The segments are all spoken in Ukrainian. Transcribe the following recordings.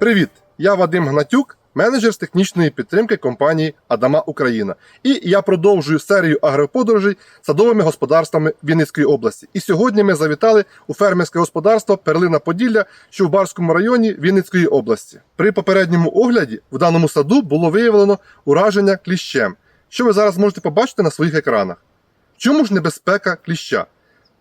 Привіт! Я Вадим Гнатюк, менеджер з технічної підтримки компанії Адама Україна. І я продовжую серію агроподорожей садовими господарствами Вінницької області. І сьогодні ми завітали у фермерське господарство Перлина Поділля, що в Барському районі Вінницької області. При попередньому огляді в даному саду було виявлено ураження кліщем, що ви зараз можете побачити на своїх екранах. Чому ж небезпека кліща?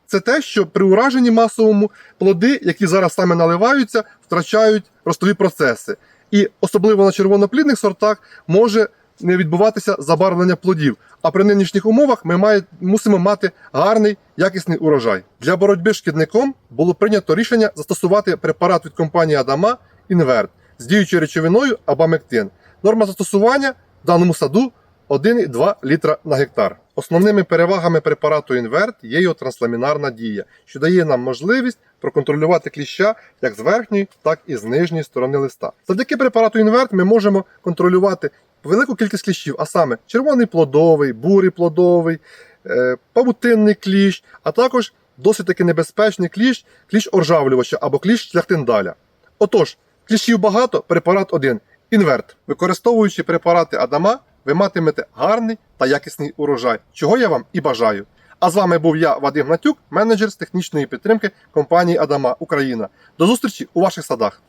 Це те, що при ураженні масовому плоди, які зараз саме наливаються, втрачають ростові процеси. І особливо на червоноплідних сортах може не відбуватися забарвлення плодів. А при нинішніх умовах ми має, мусимо мати гарний якісний урожай. Для боротьби з шкідником було прийнято рішення застосувати препарат від компанії Адама Інверт з діючою речовиною Абамектин. Норма застосування в даному саду 1,2 літра на гектар. Основними перевагами препарату Інверт є його трансламінарна дія, що дає нам можливість проконтролювати кліща як з верхньої, так і з нижньої сторони листа. Завдяки препарату Інверт ми можемо контролювати велику кількість кліщів, а саме червоний плодовий, бурий плодовий, е, павутинний кліщ, а також досить таки небезпечний кліщ, кліщ оржавлювача або кліщ шляхтиндаля. Отож, кліщів багато, препарат один. Інверт. Використовуючи препарати Адама, ви матимете гарний та якісний урожай, чого я вам і бажаю. А з вами був я, Вадим Гнатюк, менеджер з технічної підтримки компанії Адама Україна. До зустрічі у ваших садах.